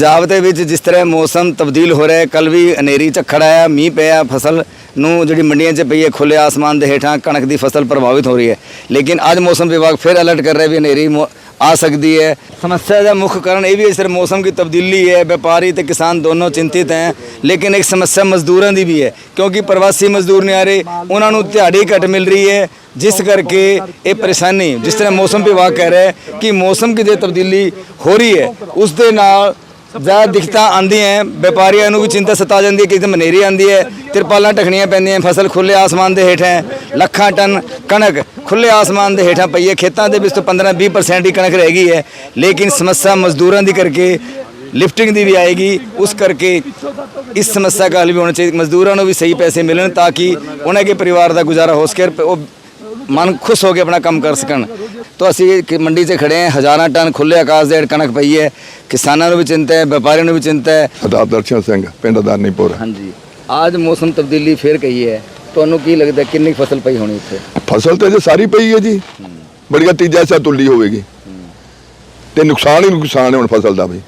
ਪੰਜਾਬ ਦੇ ਵਿੱਚ ਜਿਸ ਤਰ੍ਹਾਂ ਮੌਸਮ ਤਬਦੀਲ ਹੋ ਰਿਹਾ ਹੈ ਕੱਲ ਵੀ ਹਨੇਰੀ ਝੱਖੜ ਆਇਆ ਮੀਂਹ ਪਿਆ ਫਸਲ ਨੂੰ ਜਿਹੜੀ ਮੰਡੀਆਂ 'ਚ ਪਈ ਹੈ ਖੁੱਲੇ ਆਸਮਾਨ ਦੇ ਹੇਠਾਂ ਕਣਕ ਦੀ ਫਸਲ ਪ੍ਰਭਾਵਿਤ ਹੋ ਰਹੀ ਹੈ। ਲੇਕਿਨ ਅੱਜ ਮੌਸਮ ਵਿਭਾਗ ਫਿਰ ਅਲਰਟ ਕਰ ਰਿਹਾ ਵੀ ਹਨੇਰੀ ਆ ਸਕਦੀ ਹੈ। ਸਮੱਸਿਆ ਦਾ ਮੁੱਖ ਕਾਰਨ ਇਹ ਵੀ ਹੈ ਸਿਰ ਮੌਸਮ ਦੀ ਤਬਦੀਲੀ ਹੈ, ਵਪਾਰੀ ਤੇ ਕਿਸਾਨ ਦੋਨੋਂ ਚਿੰਤਿਤ ਹੈ, ਲੇਕਿਨ ਇੱਕ ਸਮੱਸਿਆ ਮਜ਼ਦੂਰਾਂ ਦੀ ਵੀ ਹੈ, ਕਿਉਂਕਿ ਪ੍ਰਵਾਸੀ ਮਜ਼ਦੂਰ ਨਹੀਂ ਆ ਰਹੇ, ਉਹਨਾਂ ਨੂੰ ਦਿਹਾੜੀ ਘੱਟ ਮਿਲ ਰਹੀ ਹੈ, ਜਿਸ ਕਰਕੇ ਇਹ ਪਰੇਸ਼ਾਨੀ, ਜਿਸ ਤਰ੍ਹਾਂ ਮੌਸਮ ਵਿਭਾਗ ਕਹਿ ਰਿਹਾ ਹੈ ਕਿ ਮੌਸਮ ਦੀ ਜੇ ਤਬਦੀਲੀ ਹੋ ਰਹੀ ਹੈ, ਉਸ ਦੇ ਨਾਲ ਜ਼ਿਆਦਾ ਦਿੱਕਤਾਂ ਆਉਂਦੀਆਂ ਹੈ ਵਪਾਰੀਆਂ ਨੂੰ ਵੀ ਚਿੰਤਾ ਸਤਾ ਜਾਂਦੀ ਹੈ ਕਿ ਇੱਕਦਮ ਹਨੇਰੀ ਆਉਂਦੀ ਹੈ ਤਿਰਪਾਲਾਂ ਢਕਣੀਆਂ ਪੈਂਦੀਆਂ ਫਸਲ ਖੁੱਲੇ ਆਸਮਾਨ ਦੇ ਹੇਠ ਹੈ ਲੱਖਾਂ ਟਨ ਕਣਕ ਖੁੱਲੇ ਆਸਮਾਨ ਦੇ ਹੇਠਾਂ ਪਈ ਹੈ ਖੇਤਾਂ ਦੇ ਵਿੱਚ ਤੋਂ 15-20% ਹੀ ਕਣਕ ਰਹਿ ਗਈ ਹੈ ਲੇਕਿਨ ਸਮੱਸਿਆ ਮਜ਼ਦੂਰਾਂ ਦੀ ਕਰਕੇ ਲਿਫਟਿੰਗ ਦੀ ਵੀ ਆਏਗੀ ਉਸ ਕਰਕੇ ਇਸ ਸਮੱਸਿਆ ਦਾ ਹੱਲ ਵੀ ਹੋਣਾ ਚਾਹੀਦਾ ਮਜ਼ਦੂਰਾਂ ਨੂੰ ਵੀ ਸਹੀ ਪੈਸੇ ਮਿਲਣ ਤਾਂ ਕਿ ਉਹਨਾਂ ਦੇ ਪਰਿਵਾਰ ਦਾ ਗੁਜ਼ਾਰਾ ਹੋ ਸਕੇ ਉਹ ਮਨ ਖੁਸ਼ ਹੋ ਕੇ ਆਪਣਾ ਕੰਮ ਕਰ ਸਕਣ। ਤਾਂ ਅਸੀਂ ਕਿ ਮੰਡੀ 'ਚ ਖੜੇ ਹਾਂ ਹਜ਼ਾਰਾਂ ਟਨ ਖੁੱਲੇ ਆਕਾਸ਼ ਦੇ ਹੇਠ ਕਣਕ ਪਈ ਹੈ ਕਿਸਾਨਾਂ ਨੂੰ ਵੀ ਚਿੰਤਾ ਹੈ ਵਪਾਰੀਆਂ ਨੂੰ ਵੀ ਚਿੰਤਾ ਹੈ। ਸਰਦਾਰ ਦਰਸ਼ਨ ਸਿੰਘ ਪਿੰਡ ਦਾਨੀਪੁਰ ਹਾਂਜੀ। ਅੱਜ ਮੌਸਮ ਤਬਦੀਲੀ ਫੇਰ ਕਹੀ ਹੈ ਤੁਹਾਨੂੰ ਕੀ ਲੱਗਦਾ ਕਿੰਨੀ ਫਸਲ ਪਈ ਹੋਣੀ ਇੱਥੇ? ਫਸਲ ਤੇ ਜੇ ਸਾਰੀ ਪਈ ਹੈ ਜੀ। ਬੜੀਆ ਤੀਜਾ ਹਿੱਸਾ ਤੁੱਲੀ ਹੋਵੇਗੀ। ਤੇ ਨੁਕਸਾਨ ਹੀ ਨੁਕਸਾਨ ਹੈ ਹੁਣ ਫਸਲ ਦਾ ਵੀ।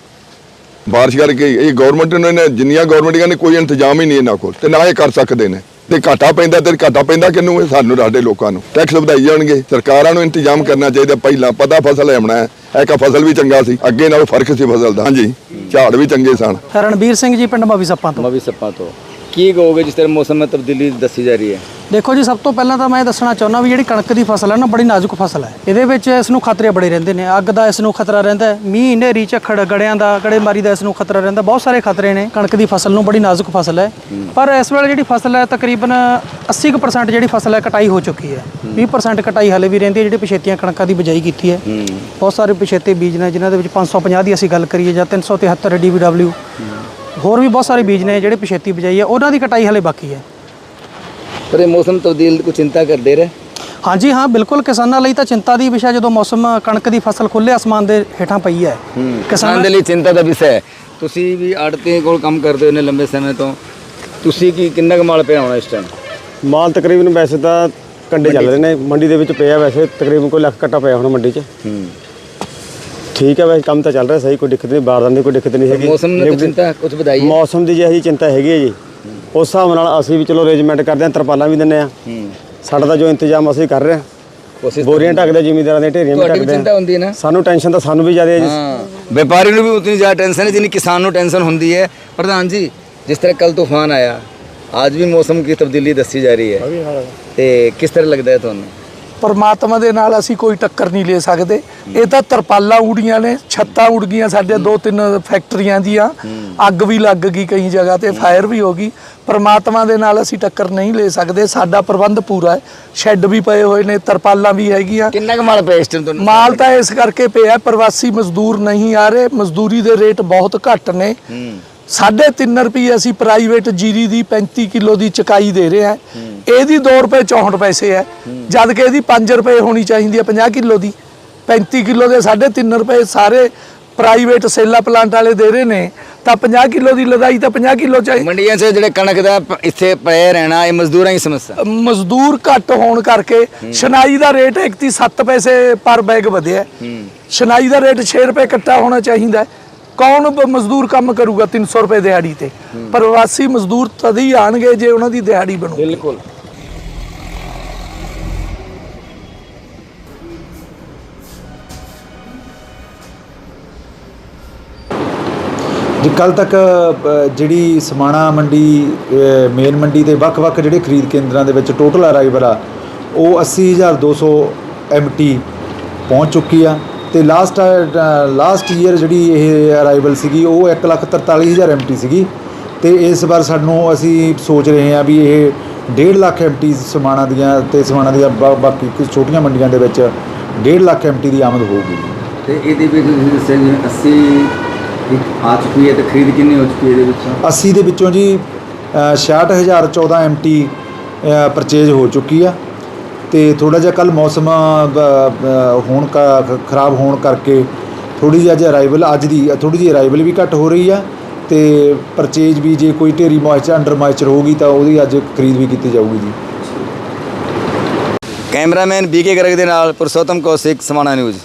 ਬਾਰਿਸ਼ ਕਰਕੇ ਇਹ ਗਵਰਨਮੈਂਟ ਨੇ ਜਿੰਨੀਆਂ ਗਵਰਨਮੈਂਟਾਂ ਨੇ ਕੋਈ ਇੰਤਜ਼ਾਮ ਹੀ ਨਹੀਂ ਇਹਨਾਂ ਕੋਲ। ਤੇ ਨਾ ਇਹ ਕਰ ਸਕਦੇ ਨੇ। ਤੇ ਘਾਟਾ ਪੈਂਦਾ ਤੇ ਘਾਟਾ ਪੈਂਦਾ ਕਿਹਨੂੰ? ਇਹ ਸਾਨੂੰ ਸਾਡੇ ਲੋਕਾਂ ਨੂੰ। ਟੈਕਸ ਵਧਾਈ ਜਾਣਗੇ। ਸਰਕਾਰਾਂ ਨੂੰ ਇੰਤਜ਼ਾਮ ਕਰਨਾ ਚਾਹੀਦਾ। ਪਹਿਲਾਂ ਪਤਾ ਫਸਲ ਲੈਣਾ ਹੈ ਇਹ ਕਾ ਫਸਲ ਵੀ ਚੰਗਾ ਸੀ। ਅੱਗੇ ਨਾਲੋਂ ਫ਼ਰਕ ਸੀ ਫਸਲ ਦਾ। ਹਾਂਜੀ। ਝਾੜ ਵੀ ਚੰਗੇ ਸਨ। ਰਣਬੀਰ ਸਿੰਘ ਜੀ ਪਿੰਡ ਮਵੀ ਸੱਪਾਂ ਤੋਂ। ਮਵੀ ਸੱਪਾ ਤੋਂ। ਕੀ ਕਹੋਗੇ ਜਿਸ ਤਰ੍ਹਾਂ ਮੌਸਮ ਵਿੱਚ ਤਬਦੀਲੀ ਦੱਸੀ ਜਾ ਰਹੀ ਹੈ? ਦੇਖੋ ਜੀ ਸਭ ਤੋਂ ਪਹਿਲਾਂ ਤਾਂ ਮੈਂ ਦੱਸਣਾ ਚਾਹੁੰਦਾ ਵੀ ਜਿਹੜੀ ਕਣਕ ਦੀ ਫਸਲ ਹੈ ਨਾ ਬੜੀ ਨਾਜ਼ੁਕ ਫਸਲ ਹੈ। ਇਹਦੇ ਵਿੱਚ ਇਸ ਨੂੰ ਖਤਰੇ ਬੜੇ ਰਹਿੰਦੇ ਨੇ। ਅੱਗ ਦਾ ਇਸ ਨੂੰ ਖਤਰਾ ਰਹਿੰਦਾ ਹੈ। ਮੀਂਹ ਹਨੇਰੀ ਝੱਖੜ ਗੜਿਆਂ ਦਾ ਗੜੇਮਾਰੀ ਦਾ ਇਸ ਨੂੰ ਖਤਰਾ ਰਹਿੰਦਾ। ਬਹੁਤ ਸਾਰੇ ਖਤਰੇ ਨੇ। ਕਣਕ ਦੀ ਫਸਲ ਨੂੰ ਬੜੀ ਨਾਜ਼ੁਕ ਫਸਲ ਹੈ। ਪਰ ਇਸ ਵੇਲੇ ਜਿਹੜੀ ਫਸਲ ਹੈ ਤਕਰੀਬਨ 80% ਜਿਹੜੀ ਫਸਲ ਹੈ ਕਟਾਈ ਹੋ ਚੁੱਕੀ ਹੈ। 20% ਕਟਾਈ ਹਲੇ ਵੀ ਰਹਿੰਦੀ ਹੈ ਜਿਹੜੀ ਪਿਛੇਤੀਆਂ ਕਣਕਾਂ ਦੀ ਬਿਜਾਈ ਕੀਤੀ ਹੈ। ਬਹੁਤ ਸਾਰੇ ਪਿਛੇਤੇ ਬੀਜ ਨੇ ਜਿਨ੍ਹਾਂ ਦੇ ਵਿੱਚ 550 ਦੀ ਅਸੀਂ ਗੱਲ ਕਰੀਏ ਜਾਂ 373 DVW ਹੋਰ ਵੀ ਬਹੁਤ ਸਾਰੇ ਬੀਜ ਨੇ ਜਿਹੜੇ ਪਿਛੇਤੀ ਬਿਜਾਈ ਹੈ ਉਹਨਾਂ ਦੀ ਕਟਾਈ ਹਲੇ ਬਾਕੀ ਹੈ। ਪਰ ਇਹ ਮੌਸਮ ਤਬਦੀਲ ਕੋ ਚਿੰਤਾ ਕਰਦੇ ਰਹੇ? ਹਾਂਜੀ ਹਾਂ ਬਿਲਕੁਲ ਕਿਸਾਨਾਂ ਲਈ ਤਾਂ ਚਿੰਤਾ ਦੀ ਵਿਸ਼ਾ ਜਦੋਂ ਮੌਸਮ ਕਣਕ ਦੀ ਫਸਲ ਖੁੱਲੇ ਅਸਮਾਨ ਦੇ ਹੇਠਾਂ ਪਈ ਹੈ। ਕਿਸਾਨ ਦੇ ਲਈ ਚਿੰਤਾ ਦਾ ਵਿਸ਼ਾ ਹੈ। ਤੁਸੀਂ ਵੀ ਆੜਤੀ ਕੋਲ ਕੰਮ ਕਰਦੇ ਹੋ ਨੇ ਲੰਬੇ ਸਮੇਂ ਤੋਂ। ਤੁਸੀਂ ਕੀ ਕਿੰਨਾ ਕੁ ਮਾਲ ਪਿਆ ਹੋਣਾ ਇਸ ਟਾਈਮ ਮਾਲ ਤਕਰੀਬਨ ਵੈਸੇ ਤਾਂ ਕੰਡੇ ਚੱਲ ਰਹੇ ਨੇ। ਮੰਡੀ ਦੇ ਵਿੱਚ ਪਿਆ ਵੈਸੇ ਤਕਰੀਬਨ ਕੋਈ ਲੱਖ ਕੱਟਾ ਪਿਆ ਹੁਣ ਮੰਡੀ 'ਚ। ਹੂੰ। ਠੀਕ ਹੈ ਵੈਸੇ ਕੰਮ ਤਾਂ ਚੱਲ ਰਿਹਾ ਸਹੀ ਕੋਈ ਦਿੱਕਤ ਨਹੀਂ ਬਾਰਦਾਨ ਦੀ ਕੋਈ ਦਿੱਕਤ ਨਹੀਂ ਹੈਗੀ। ਮੌਸਮ ਤਾਂ ਚਿੰਤਾ ਕੁਝ ਵਧਾਈ ਹੈ? ਮੌਸਮ ਦੀ ਜਿਹੀ ਚਿੰਤਾ ਹੈਗੀ ਹੈ ਜੀ ਉਸ ਹਿਸਾਬ ਨਾਲ ਅਸੀਂ ਵੀ ਚਲੋ ਅਰੇਂਜਮੈਂਟ ਕਰਦੇ ਹਾਂ ਤਰਪਾਲਾਂ ਵੀ ਦਿੰਨੇ ਆ ਹੂੰ। ਸਾਡਾ ਤਾਂ ਜੋ ਇੰਤਜ਼ਾਮ ਅਸੀਂ ਕਰ ਰਹੇ ਹਾਂ। ਕੋਸ਼ਿਸ਼ ਬੋਰੀਆਂ ਢੱਕਦੇ ਜ਼ਿਮੀਂਦਾਰਾਂ ਦੀਆਂ ਢੇਰੀਆਂ ਵੀ ਢੱਕਦੇ ਚਿੰਤਾ ਹੁੰਦੀ ਹੈ ਨਾ? ਸਾਨੂੰ ਟੈਨਸ਼ਨ ਤਾਂ ਸਾਨੂੰ ਵੀ ਜ਼ਿਆਦਾ ਹੈ ਜੀ। ਹਾਂ। ਵਪਾਰੀ ਨੂੰ ਵੀ ਉਤਨੀ ਜ਼ਿਆਦਾ ਟੈਨਸ਼ਨ ਹੈ ਜਿੰਨੀ ਕਿਸਾਨ ਨੂੰ ਟੈਨਸ਼ਨ ਹੁੰਦੀ ਹੈ। ਪ੍ਰਧਾਨ ਜੀ ਜਿਸ ਤਰ੍ਹਾਂ ਕੱਲ ਤੂਫਾਨ ਆਇਆ ਅੱਜ ਵੀ ਮੌਸਮ ਕੀ ਤਬਦੀਲੀ ਦੱਸੀ ਜਾ ਰਹੀ ਹੈ। ਤੇ ਕਿਸ ਤਰ੍ਹਾਂ ਲੱਗਦਾ ਹੈ ਤੁਹਾਨੂੰ? ਪਰਮਾਤਮਾ ਦੇ ਨਾਲ ਅਸੀਂ ਕੋਈ ਟੱਕਰ ਨਹੀਂ ਲੈ ਸਕਦੇ। ਇਹ ਤਾਂ ਤਰਪਾਲਾਂ ਉੜੀਆਂ ਨੇ ਛੱਤਾਂ ਉੜ ਗਈਆਂ ਸਾਡੇ ਦੋ ਤਿੰਨ ਫੈਕਟਰੀਆਂ ਦੀਆਂ। ਅੱਗ ਵੀ ਲੱਗ ਗਈ ਕਈ ਜਗ੍ਹਾ ਤੇ ਫਾਇਰ ਵੀ ਹੋ ਗਈ। ਪਰਮਾਤਮਾ ਦੇ ਨਾਲ ਅਸੀਂ ਟੱਕਰ ਨਹੀਂ ਲੈ ਸਕਦੇ ਸਾਡਾ ਪ੍ਰਬੰਧ ਪੂਰਾ ਹੈ। ਸ਼ੈੱਡ ਵੀ ਪਏ ਹੋਏ ਨੇ ਤਰਪਾਲਾਂ ਵੀ ਹੈਗੀਆਂ। ਕਿੰਨਾ ਕੁ ਮਾਲ ਪਿਆ ਇਸ ਟਾਈਮ ਤੁਹਾਨੂੰ? ਮਾਲ ਤਾਂ ਇਸ ਕਰਕੇ ਪਿਆ ਪ੍ਰਵਾਸੀ ਮਜ਼ਦੂਰ ਨਹੀਂ ਆ ਰਹੇ ਮਜ਼ਦੂਰੀ ਦੇ ਰੇਟ ਬਹੁਤ ਘੱਟ ਨੇ। ਹੂੰ। ਸਾਢੇ ਤਿੰਨ ਰੁਪਏ ਅਸੀਂ ਪ੍ਰਾਈਵੇਟ ਜੀਰੀ ਦੀ 35 ਕਿਲੋ ਦੀ ਚਕਾਈ ਦੇ ਰਹੇ ਹਾਂ। ਇਹਦੀ 2 ਰੁਪਏ 64 ਪੈਸੇ ਹੈ ਜਦ ਕਿ ਇਹਦੀ 5 ਰੁਪਏ ਹੋਣੀ ਚਾਹੀਦੀ ਹੈ 50 ਕਿਲੋ ਦੀ। 35 ਕਿਲੋ ਦੇ ਸਾਢੇ ਤਿੰਨ ਰੁਪਏ ਸਾਰੇ ਪ੍ਰਾਈਵੇਟ ਸੇਲਾ ਪਲਾਂਟ ਵਾਲੇ ਦੇ ਰਹੇ ਨੇ ਤਾਂ 50 ਕਿਲੋ ਦੀ ਲਦਾਈ ਤਾਂ 50 ਕਿਲੋ ਚਾਹੀਦੀ ਮੰਡੀਆਂ 'ਚ ਜਿਹੜੇ ਕਣਕ ਦਾ ਇੱਥੇ ਪਏ ਰਹਿਣਾ ਇਹ ਮਜ਼ਦੂਰਾਂ ਦੀ ਸਮੱਸਿਆ। ਮਜ਼ਦੂਰ ਘੱਟ ਹੋਣ ਕਰਕੇ ਸ਼ਨਾਈ ਦਾ ਰੇਟ ਇੱਕ ਤੀ 7 ਪੈਸੇ ਪਰ ਬੈਗ ਵਧਿਆ ਸ਼ਨਾਈ ਦਾ ਰੇਟ 6 ਰੁਪਏ ਕੱਟਾ ਹੋਣਾ ਚਾਹੀਦਾ ਹੈ। ਕੌਣ ਮਜ਼ਦੂਰ ਕੰਮ ਕਰੂਗਾ 300 ਰੁਪਏ ਦਿਹਾੜੀ ਤੇ? ਪ੍ਰਵਾਸੀ ਮਜ਼ਦੂਰ ਤਦ ਹੀ ਆਣਗੇ ਜੇ ਉਹਨਾਂ ਦੀ ਦਿਹਾੜੀ ਬਣੂ ਬਿਲਕੁਲ। ਜੀ ਕੱਲ ਤੱਕ ਜਿਹੜੀ ਸਮਾਣਾ ਮੰਡੀ ਮੇਨ ਮੰਡੀ ਦੇ ਵੱਖ-ਵੱਖ ਜਿਹੜੇ ਖਰੀਦ ਕੇਂਦਰਾਂ ਦੇ ਵਿੱਚ ਟੋਟਲ ਅਰਾਈਵਲ ਆ, ਉਹ 80200 ਐਮਟੀ ਪਹੁੰਚ ਚੁੱਕੀ ਆ ਤੇ ਲਾਸਟ ਲਾਸਟ ਈਅਰ ਜਿਹੜੀ ਇਹ ਅਰਾਈਵਲ ਸੀਗੀ, ਉਹ 143000 ਐਮਟੀ ਸੀਗੀ ਤੇ ਇਸ ਵਾਰ ਸਾਨੂੰ ਅਸੀਂ ਸੋਚ ਰਹੇ ਹਾਂ ਵੀ ਇਹ 1.5 ਲੱਖ ਐਮਟੀ ਸਮਾਣਾ ਦੀਆਂ ਤੇ ਸਮਾਣਾ ਦੀਆਂ ਬਾਕੀ ਕੁਝ ਛੋਟੀਆਂ ਮੰਡੀਆਂ ਦੇ ਵਿੱਚ 1.5 ਲੱਖ ਐਮਟੀ ਦੀ ਆਮਦ ਹੋਊਗੀ। ਤੇ ਇਹਦੇ ਵਿੱਚ ਤੁਸੀਂ ਦੱਸਿਆ ਜਿਵੇਂ 80 ਆ ਚੁੱਕੀ ਹੈ ਤੇ ਖਰੀਦ ਕਿੰਨੀ ਹੋ ਚੁੱਕੀ ਹੈ ਇਹਦੇ ਵਿੱਚ? 80 ਦੇ ਵਿੱਚੋਂ ਜੀ ਅ, 66014 ਐਮਟੀ ਪਰਚੇਜ ਹੋ ਚੁੱਕੀ ਆ। ਤੇ ਥੋੜਾ ਜਿਹਾ ਕੱਲ ਮੌਸਮ ਹੋਣ ਖਰਾਬ ਹੋਣ ਕਰਕੇ ਥੋੜੀ ਜਿਹੀ ਅੱਜ ਅਰਾਈਵਲ ਅੱਜ ਦੀ ਥੋੜੀ ਜਿਹੀ ਅਰਾਈਵਲ ਵੀ ਘੱਟ ਹੋ ਰਹੀ ਆ ਤੇ ਪਰਚੇਜ ਵੀ ਜੇ ਕੋਈ ਢੇਰੀ ਮੋਇਸਚਰ ਅੰਡਰ ਮੋਇਸਚਰ ਹੋਊਗੀ ਤਾਂ ਉਹਦੀ ਅੱਜ ਖਰੀਦ ਵੀ ਕੀਤੀ ਜਾਊਗੀ ਜੀ। ਕੈਮਰਾਮੈਨ ਬੀਕੇ ਗਰਗ ਦੇ ਨਾਲ ਪੁਰਸ਼ੋਤਮ ਕੌਸ਼ਿਕ ਸਮਾਣਾ ਨਿਊਜ਼।